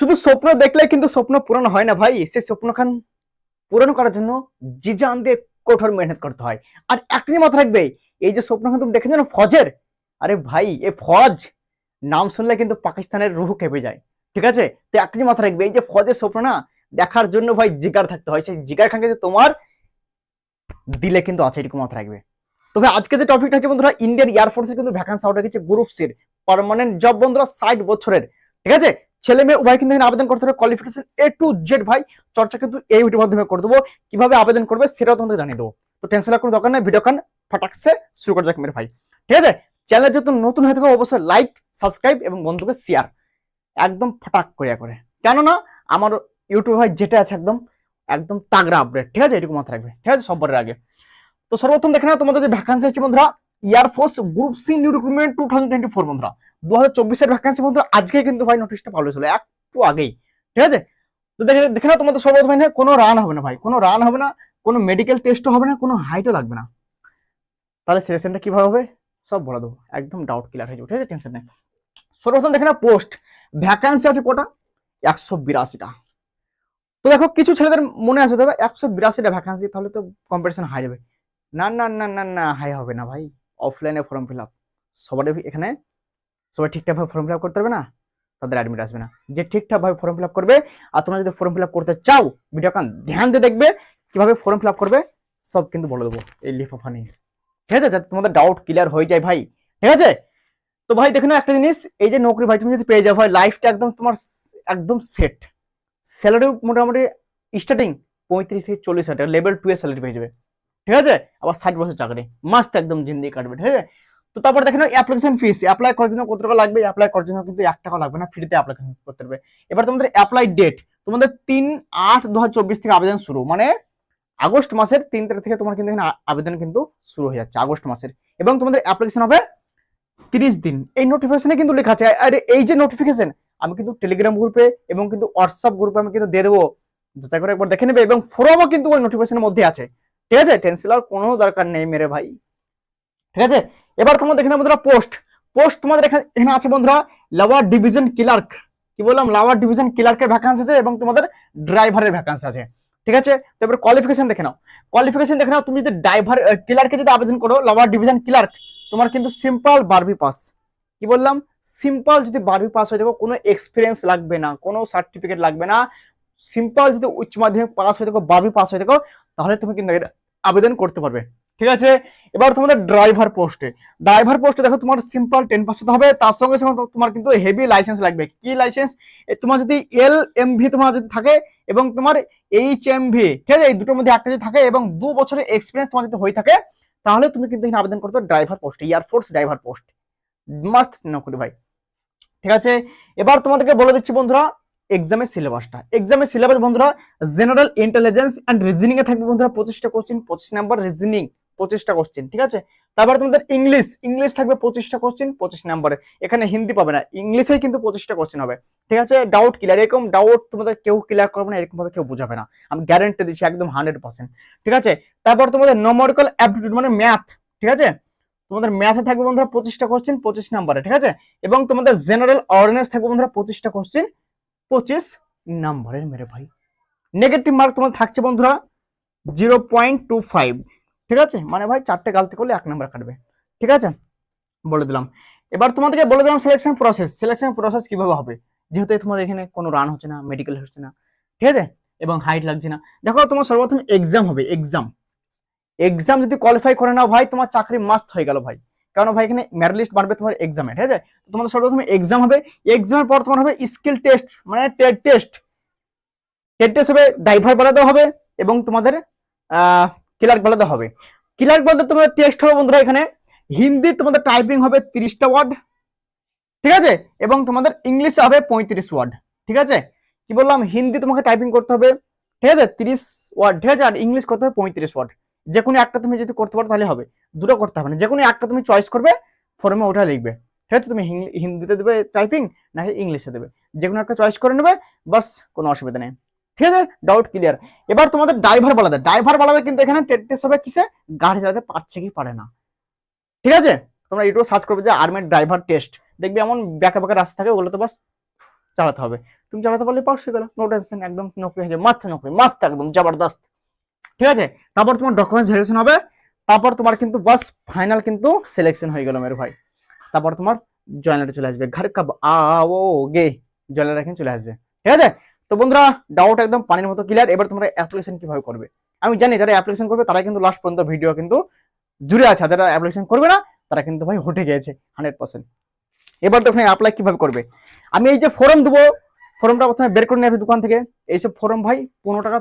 শুধু স্বপ্ন দেখলে কিন্তু স্বপ্ন পূরণ হয় না ভাই। সেই স্বপ্নখান পূরণ করার জন্য জিজান দিয়ে কঠোর মেহনত করতে হয়। আর একটা মাথা রাখবে, এই যে স্বপ্নখান তুমি দেখেছ না, ফজের? আরে ভাই, এ ফজ! নাম শুনলে কিন্তু পাকিস্তানের রুহ কেঁপে যায়। ঠিক আছে? তো একটা মাথা রাখবে, এই যে ফজের স্বপ্ন না, দেখার জন্য ভাই জিগার থাকতে হয়। সেই জিগার খান কিন্তু তোমার দিলে কিন্তু আছে, এরকম মাথা রাখবে। তবে আজকে যে টপিকটা হচ্ছে বন্ধুরা ইন্ডিয়ান এয়ারফোর্সের কিন্তু ভ্যাকান্সি আউট রেখেছে গ্রুপ সির পারমানেন্ট জব বন্ধুরা, ষাট বছরের। ঠিক আছে? ছেলে মেয়ে উভয় কিন্তু আবেদন করতে হবে। কোয়ালিফিকেশন এ টু জেড ভাই, চর্চা কিন্তু এই ভিডিওর মাধ্যমে করে দেবো। কীভাবে আবেদন করবে সেটাও তোমাদের জানিয়ে দেবো। তো টেনশন কোনো দরকার নেই ভিডিও খান ফটাকসে শুরু করে যাক মেরে ভাই। ঠিক আছে? চ্যানেল যেহেতু নতুন হয়ে থাকে, অবশ্যই লাইক সাবস্ক্রাইব এবং বন্ধুকে শেয়ার একদম ফটাক করিয়া করে। কেননা, আমার ইউটিউব ভাই যেটা আছে একদম একদম তাগড়া আপডেট ঠিক আছে? এটুকু মাথায় রাখবে। ঠিক আছে? সবার আগে। তো সর্বপ্রথম দেখে না তোমাদের যে ভ্যাকান্সি আছে বন্ধুরা air force group C new recruitment two thousand twenty four বন্ধুরা। দু হাজার চব্বিশের ভ্যাকান্সি বন্ধুরা আজকে কিন্তু ভাই নোটিশটা পাবলিশ হলো, একটু আগেই। ঠিক আছে? তো দেখে দেখে নাও তোমাদের সর্বপ্রথম এখানে কোনো রান হবে না ভাই, কোনো রান হবে না, কোনো মেডিকেল টেস্টও হবে না, কোনো হাইটও লাগবে না। তাহলে সিলেকশনটা কীভাবে হবে? সব বলে দেবো, একদম ডাউট ক্লিয়ার হয়ে যাবে, ঠিক আছে? টেনশন নেই। সর্বপ্রথম দেখে না পোস্ট ভ্যাকান্সি আছে কটা? একশো বিরাশিটা। তো দেখো, কিছু ছেলেদের মনে আছে, দাদা, একশো বিরাশিটা ভ্যাকান্সি তাহলে তো কম্পিটিশন হাই যাবে। না না না না না হাই হবে না ভাই। অফলাইনে ফর্ম ফিল আপ সবার এখানে সবাই ঠিকঠাকভাবে ফর্ম ফিল আপ করতে পারবে না, তাদের অ্যাডমিট আসবে না। যে ঠিকঠাকভাবে ফর্ম ফিল আপ করবে আর তোমরা যদি ফর্ম ফিল আপ করতে চাও ভিডিও কান ধ্যান দিয়ে দেখবে কীভাবে ফর্ম ফিল আপ করবে, সব কিন্তু বলে দেবো, এই লিফাফা নিয়ে ঠিক আছে, যাতে তোমাদের ডাউট ক্লিয়ার হয়ে যায় ভাই। ঠিক আছে? তো ভাই, দেখে একটা জিনিস, এই যে নৌকরি ভাই, তুমি যদি পেয়ে যাও ভাই লাইফটা একদম তোমার একদম সেট স্যালারি মোটামুটি স্টার্টিং পঁয়ত্রিশ থেকে চল্লিশ হাজার লেভেল টু এর স্যালারি পেয়ে যাবে। ঠিক আছে? আবার ষাট বছর চাকরি মাস্ট একদম জিন্দিগি কাটবে। ঠিক আছে? তো তারপর দেখেন অ্যাপ্লিকেশন ফিস অ্যাপ্লাই করার জন্য কত টাকা লাগবে অ্যাপ্লাই করার জন্য কিন্তু এক টাকা লাগবে না ফ্রিতে অ্যাপ্লিকেশন করতে হবে। এবার তোমাদের অ্যাপ্লাই ডেট তোমাদের তিন আট দু থেকে আবেদন শুরু মানে আগস্ট মাসের তিন তারিখ থেকে তোমার কিন্তু আবেদন কিন্তু শুরু হয়ে যাচ্ছে, আগস্ট মাসের। এবং তোমাদের অ্যাপ্লিকেশন হবে তিরিশ দিন। এই নোটিফিকেশনে কিন্তু লেখা আছে, আর এই যে নোটিফিকেশন আমি কিন্তু টেলিগ্রাম গ্রুপে এবং কিন্তু হোয়াটসঅ্যাপ গ্রুপে আমি কিন্তু দিয়ে দেবো। যাচাই করে একবার দেখে নেবে এবং ফোরামও কিন্তু ওই নোটিফিকেশনের মধ্যে আছে। ঠিক আছে? টেন্সিল আর কোনো দরকার নেই মেরে ভাই। ঠিক আছে? এবার তোমাদের এখানে বন্ধুরা পোস্ট পোস্ট তোমাদের এখানে এখানে আছে বন্ধুরা লাওয়ার ডিভিশন ক্লার্ক কি বললাম? লাওয়ার ডিভিশন ক্লার্কের ভ্যাকান্সি আছে এবং তোমাদের ড্রাইভারের ভ্যাকান্সি আছে। ঠিক আছে? তো এবার কোয়ালিফিকেশন দেখে নাও। কোয়ালিফিকেশন দেখে নাও, তুমি যদি ড্রাইভার ক্লার্কে যদি আবেদন করো লাওয়ার ডিভিশন ক্লার্ক তোমার কিন্তু সিম্পল বারবি পাস কি বললাম? সিম্পল যদি বারবি পাস হয়ে থাকো কোনো এক্সপিরিয়েন্স লাগবে না, কোনো সার্টিফিকেট লাগবে না। সিম্পল যদি উচ্চ মাধ্যমিক পাস হয়ে থাকো বারবি পাস হয়ে থাকো তাহলে তুমি কিন্তু আবেদন করতে পারবে। ঠিক আছে? এবার তোমাদের ড্রাইভার পোস্টে ড্রাইভার পোস্টে দেখো তোমার সিম্পল টেন পার্সেন্ট হবে, তার সঙ্গে সঙ্গে তোমার কিন্তু হেভি লাইসেন্স লাগবে। কি লাইসেন্স তোমার যদি এল এম ভি তোমার যদি থাকে এবং তোমার এইচ এম ভি ঠিক আছে? এই দুটোর মধ্যে একটা যদি থাকে এবং দু বছরের এক্সপিরিয়েন্স তোমার যদি হয়ে থাকে, তাহলে তুমি কিন্তু এখানে আবেদন করতে driver post air force driver post must নকরি ভাই। ঠিক আছে? এবার তোমাদেরকে বলে দিচ্ছি বন্ধুরা এক্সামের সিলেবাসটা এক্সামের সিলেবাস বন্ধুরা জেনারেল ইন্টেলিজেন্স অ্যান্ড রিজনিং এ থাকবে বন্ধুরা, পঁচিশটা কোশ্চেন পঁচিশ নাম্বার রিজনিং পঁচিশটা কোশ্চেন ঠিক আছে? তারপরে তোমাদের ইংলিশ ইংলিশ থাকবে পঁচিশটা কোশ্চেন পঁচিশ নাম্বারে এখানে হিন্দি পাবে না ইংলিশেই কিন্তু পঁচিশটা কোশ্চেন হবে। ঠিক আছে? ডাউট ক্লিয়ার এরকম ডাউট তোমাদের কেউ ক্লিয়ার করবে না, এরকম ভাবে কেউ বোঝাবে না। আমি গ্যারেন্টি দিচ্ছি একদম হান্ড্রেড পার্সেন্ট ঠিক আছে? তারপর তোমাদের নম্বরিক্যাল অ্যাপটিটিউড মানে ম্যাথ ঠিক আছে? তোমাদের ম্যাথে থাকবে বন্ধুরা পঁচিশটা কোশ্চেন পঁচিশ নাম্বারে ঠিক আছে? এবং তোমাদের জেনারেল অ্যাওয়ারনেস থাকবে বন্ধুরা পঁচিশটা কোশ্চেন পঁচিশ নাম্বারের মেরে ভাই। নেগেটিভ মার্ক তোমাদের থাকছে বন্ধুরা জিরো পয়েন্ট টু ফাইভ ঠিক আছে? মানে ভাই চারটে গালতি করলে এক নাম্বার কাটবে। ঠিক আছে? বলে দিলাম। এবার তোমাদেরকে বলে দিলাম সিলেকশন প্রসেস সিলেকশন প্রসেস কীভাবে হবে? যেহেতু তোমার এখানে কোনো রান হচ্ছে না মেডিকেল হচ্ছে না, ঠিক আছে? এবং হাইট লাগছে না। দেখো, তোমার সর্বপ্রথম এক্সাম হবে এক্সাম এক্সাম যদি কোয়ালিফাই করে নাও ভাই, তোমার চাকরি মাস্ট হয়ে গেল ভাই। কারণ ভাই? এখানে মেরিট লিস্ট বাড়বে তোমার এক্সামে ঠিক আছে? তোমাদের সর্বপ্রথম এক্সাম হবে। এক্সামের পর তোমার হবে স্কিল টেস্ট মানে টেট টেস্ট টেট টেস্ট হবে ড্রাইভার বানাতে হবে এবং তোমাদের ক্লার্ক বানাতে হবে। ক্লার্ক বলতে তোমাদের টেস্ট হবে বন্ধুরা এখানে। হিন্দি তোমাদের টাইপিং হবে তিরিশটা ওয়ার্ড ঠিক আছে? এবং তোমাদের ইংলিশে হবে পঁয়ত্রিশ ওয়ার্ড ঠিক আছে? কি বললাম? হিন্দি তোমাকে টাইপিং করতে হবে, ঠিক আছে? তিরিশ ওয়ার্ড ঠিক আছে? আর ইংলিশ করতে হবে পঁয়ত্রিশ ওয়ার্ড যে কোনো একটা তুমি যদি করতে পারো তাহলে হবে। দুটো করতে হবে না। যে কোনো একটা তুমি চয়েস করবে ফর্মে ওটা লিখবে। ঠিক আছে? তুমি হিন্দিতে দেবে টাইপিং নাকি ইংলিশে দেবে। যে কোনো একটা চয়েস করে নেবে, বাস, কোনো অসুবিধা নেই। ঠিক আছে? ডাউট ক্লিয়ার এবার তোমাদের ড্রাইভার বলাদে ড্রাইভার বলাদে কিন্তু এখানে টেট টেস্ট হবে কিসে? গাড়ি চালাতে পারছে কি পারে না। ঠিক আছে? তোমরা ইউটিউবে সার্চ করবে যে আর্মের ড্রাইভার টেস্ট দেখবে এমন ব্যাকা ব্যাকা রাস্তা থাকে ওগুলো তো বাস চালাতে হবে। তুমি চালাতে পারলে পাস হয়ে গেল। নো টেনশন একদম নকরি হয়ে যাবে। মাস্ত নকরি মাস্ত একদম জবরদস্ত। ঠিক আছে? তারপর তোমার ডকুমেন্টস ভেরিফিকেশন হবে। তারপর তোমার কিন্তু বাস ফাইনাল কিন্তু সিলেকশন হয়ে গেল মেরে ভাই। তারপর তোমার জয়েনারে চলে আসবে। ঘর কাব আও গে। জয়েনারে এখানে চলে আসবে। ঠিক আছে? তো বন্ধুরা ডাউট একদম পানির মতো ক্লিয়ার এবার তোমরা অ্যাপ্লিকেশন কীভাবে করবে? আমি জানি যারা অ্যাপ্লিকেশন করবে, তারা কিন্তু লাস্ট পর্যন্ত ভিডিও কিন্তু জুড়ে আছে। যারা অ্যাপ্লিকেশন করবে না, তারা কিন্তু ভাই হটে গিয়েছে হান্ড্রেড পার্সেন্ট এবার দেখুন অ্যাপ্লাই কীভাবে করবে? আমি এই যে ফর্ম দেবো ফর্মটা প্রথমে বের করে নিয়ে দোকান থেকে। এইসব ফর্ম ভাই পনেরো টাকা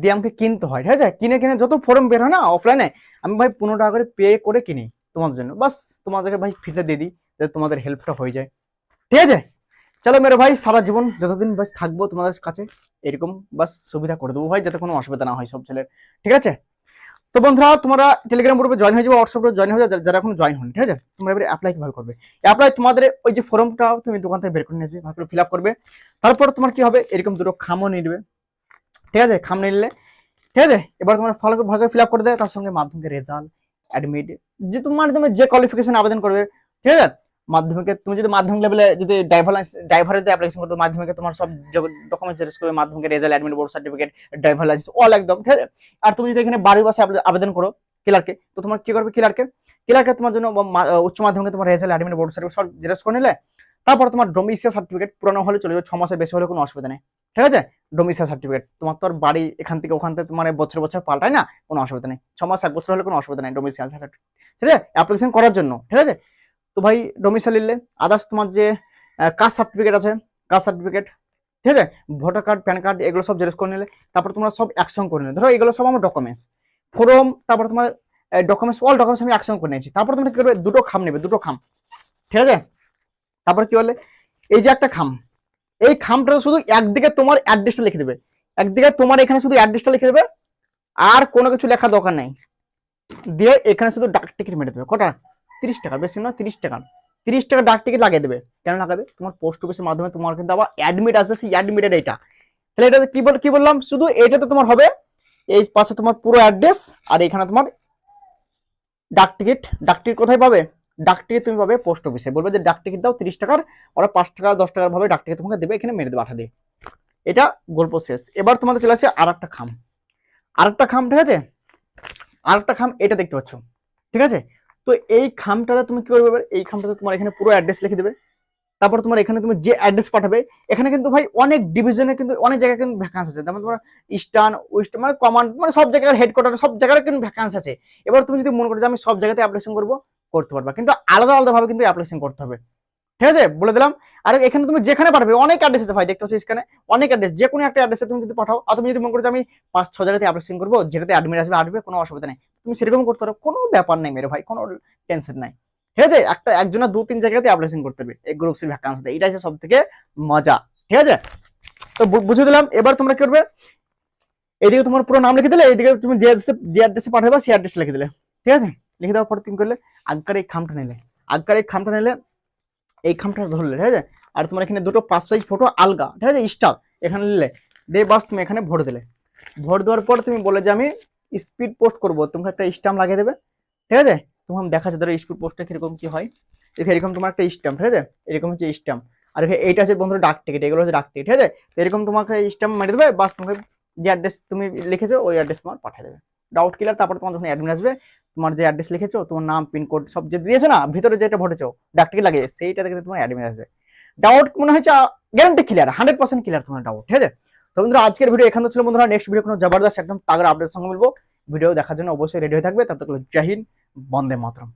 দিয়ে আমাকে কিনতে হয়, ঠিক আছে? কিনে কিনে যত ফর্ম বের হয় না অফলাইনে আমি ভাই পনেরো টাকা করে পে করে কিনি তোমাদের জন্য। বাস, তোমাদেরকে ভাই ফ্রিতে দিয়ে দিই, যাতে তোমাদের হেল্পটা হয়ে যায়। ঠিক আছে? চলো মেরে ভাই, সারা জীবন যতদিন বাস থাকব তোমাদের কাছে, এরকম বাস সুবিধা করে দেবো ভাই, যাতে কোনো অসুবিধা না হয় সব ছেলের। ঠিক আছে? তো বন্ধুরা, তোমরা টেলিগ্রাম গ্রুপে জয়েন হয়ে যাবে হোয়াটসঅ্যাপ গ্রুপে জয়েন হয়ে যাবে, যারা এখন জয়েন হন ঠিক আছে? তোমরা এবারে অ্যাপ্লাই কীভাবে করবে? অ্যাপ্লাই তোমাদের ওই যে ফর্মটা তুমি দোকান থেকে বের করে নিয়ে আসবে ভালো করে ফিল আপ করবে। তারপর তোমার কি হবে? এরকম দুটো খামও নেবে। ঠিক আছে? খাম নিলে। ঠিক আছে? এবার তোমার ভালো করে ফিল আপ করে দেয় তার সঙ্গে মাধ্যমিকের রেজাল্ট অ্যাডমিট যে তোমার তুমি যে কোয়ালিফিকেশন আবেদন করবে। ঠিক আছে? মাধ্যমিকে, তুমি যদি মাধ্যমিক লেভেলে যদি ড্রাইভার ড্রাইভারের যদি অ্যাপ্লিকেশন করতে, মাধ্যমিকে তোমার সব ডকুমেন্টস জেরক্স করবে, মাধ্যমিকের result admit board certificate driver licence all একদম, ঠিক আছে? আর তুমি যদি এখানে বাড়ি বাসে আবেদন করো ক্লার্কে তো তোমার কি করবে ক্লার্কে ক্লার্কে তোমার জন্য উচ্চ মাধ্যমিকে তোমার রেজাল্ট অ্যাডমিট বোর্ড সার্টিফিকেট সব জেরক্স করে নিলে, তারপর তোমার ডোমিসিয়াল সার্টিফিকেট পুরনো হলে চলে যাবে, ছ মাসের বেশি হলে কোনো অসুবিধা নেই, ঠিক আছে? ডোমিসিয়াল সার্টিফিকেট তোমার তো আর বাড়ি এখান থেকে ওখান থেকে মানে বছর বছর পাল্টায় না, কোনো অসুবিধা নেই, ছ মাস এক বছর হলে কোনো অসুবিধা নেই ডোমিসিয়াল সার্টিফিকেট ঠিক আছে? অ্যাপ্লিকেশন করার জন্য, ঠিক আছে? তো ভাই ডোমিসাইল আদার্স তোমার যে কাস্ট সার্টিফিকেট আছে কাস্ট সার্টিফিকেট ঠিক আছে? ভোটার কার্ড প্যান কার্ড এগুলো সব জেরক্স করে নিলে, তারপর তোমরা সব একসঙ্গে করে নিলে। ধরো এগুলো সব আমার ডকুমেন্টস ফর্ম তারপর তোমার ডকুমেন্টস অল ডকুমেন্টস আমি একসঙ্গে করে নিয়েছি। তারপর তোমরা কি করবে? দুটো খাম নেবে, দুটো খাম। ঠিক আছে? তারপর কি বলে? এই যে একটা খাম। এই খামটা শুধু একদিকে তোমার অ্যাড্রেসটা লিখে দেবে। একদিকে তোমার এখানে শুধু অ্যাড্রেসটা লিখে দেবে। আর কোনো কিছু লেখা দরকার নেই। দিয়ে এখানে শুধু ডাক টিকিট মেরে দেবে। কটা? তিরিশ টাকা, বেশি নয়, তিরিশ টাকা তিরিশ টাকা ডাক টিকিট লাগিয়ে দেবে। কেন লাগাবে? তোমার পোস্ট অফিসের মাধ্যমে তোমার কিন্তু আবার অ্যাডমিট আসবে, সেই অ্যাডমিটের এটা। তাহলে এটা কি বল কি বললাম? শুধু এটাতে তোমার হবে, এই পাশে তোমার পুরো অ্যাড্রেস আর এখানে তোমার ডাক টিকিট ডাক টিকিট কোথায় পাবে? ডাক টিকিট তুমি পাবে পোস্ট অফিসে বলবে যে ডাক টিকিট দাও তিরিশ টাকার, ওরা পাঁচ টাকা, দশ টাকার ভাবে ডাক টিকিট তোমাকে দেবে, এখানে মেরে দেবে আঠা দিয়ে এটা গল্প শেষ। এবার তোমাদের চলে আসে আর একটা খাম। আর একটা খাম, ঠিক আছে? আর একটা খাম, এটা দেখতে পাচ্ছ। ঠিক আছে? তো এই খামটাতে তুমি কি করবে? এই খামটাতে তোমার এখানে পুরো অ্যাড্রেস লিখে দেবে। তারপর তোমার এখানে তুমি যে অ্যাড্রেস পাঠাবে, এখানে কিন্তু ভাই অনেক ডিভিশনে কিন্তু অনেক জায়গায় কিন্তু ভ্যাকান্স আছে। যেমন তোমার ইস্টার্ন ওয়েস্ট মানে কমান্ড মানে সব জায়গার হেডকোয়ার্টার সব জায়গায় কিন্তু ভ্যাকান্স আছে। এবার তুমি যদি মনে করো যে আমি সব জায়গাতে অ্যাপ্লিকেশন করব, করতে পারবা। কিন্তু আলাদা আলাদা ভাবে কিন্তু অ্যাপ্লিকেশন করতে হবে। ঠিক আছে? বলে দিলাম। আর এখানে তুমি যেখানে পাঠাবে, অনেক অ্যাড্রেস আছে ভাই, দেখতে পাচ্ছ এখানে অনেক অ্যাড্রেস যে কোনো একটা অ্যাড্রেসে তুমি যদি পাঠাও, আর তুমি যদি মনে করো যে আমি পাঁচ, ছ জায়গাতে অ্যাপ্লিকেশন করব, যেটাতে অ্যাডমিট আসবে আসবে, কোনো অসুবিধা নেই। তুমি সেরকম করতে পারো। কোনো ব্যাপার নেই মেরে ভাই, কোনো টেনশন নাই। ঠিক আছে? একটা, একজনের দু তিন জায়গাতে অ্যাপ্লিকেশন করতে হবে। এই গ্রুপ সি ভ্যাকান্সিতে এটা হচ্ছে সব থেকে মজা। ঠিক আছে? তো বুঝে দিলাম। এবার তোমরা কি করবে? এইদিকে তোমার পুরো নাম লিখে দিলে এইদিকে তুমি যে অ্যাড্রেসে যে অ্যাড্রেসে পাঠাবে, সেই অ্যাড্রেস লিখে দিলে। ঠিক আছে? লিখে দেওয়ার পরে তুমি করলে আগকার এই খামটা নিলে। আগকার এই খামটা নিলে, এই খামটা ধরলে, ঠিক আছে? আর তোমার এখানে দুটো পাঁচ সাইজ ফটো আলগা, ঠিক আছে? স্টার এখানে নিলে। দিয়ে বাস তুমি এখানে ভোট দিলে। ভোট দেওয়ার পর তুমি বলে যে আমি স্পিড পোস্ট করব, তোমাকে একটা স্টাম্প লাগিয়ে দেবে, ঠিক আছে? তোমার দেখা যাচ্ছে ধরো স্পিড পোস্টটা কীরকম, কি হয়? এরকম তোমার একটা স্টাম্প ঠিক আছে? এরকম হচ্ছে স্টাম্প আর এইটা হচ্ছে বন্ধুরা ডাক টিকিট এগুলো হচ্ছে ডাক টিকিট ঠিক আছে? এরকম তোমাকে স্টাম্প মেরে দেবে, বাস তোমাকে যে অ্যাড্রেস তুমি লিখেছো, ওই অ্যাড্রেস তোমার পাঠিয়ে দেবে। ডাউট ক্লিয়ার তারপর তোমার যখন অ্যাডমিন আসবে, তোমার যে অ্যাড্রেস লিখেছো, তোমার নাম পিনকোড সব যে দিয়েছ না, ভিতরে যেটা ভরেছো ডাক টিকিট লাগিয়ে সেইটা দেখে তোমার অ্যাডমিন আসবে। ডাউট মনে হচ্ছে guarantee clear hundred percent clear তোমার ডাউট ঠিক আছে? তো বন্ধুরা, আজকের ভিডিও এখানে ছিল বন্ধুরা নেক্সট ভিডিও কোনো জবরদস্ত একদম তাগড়া আপডেট সঙ্গে মিলবো ভিডিও দেখার জন্য অবশ্যই রেডি হয়ে থাকবে। তত জয় হিন্দ, বন্দে মাতরম।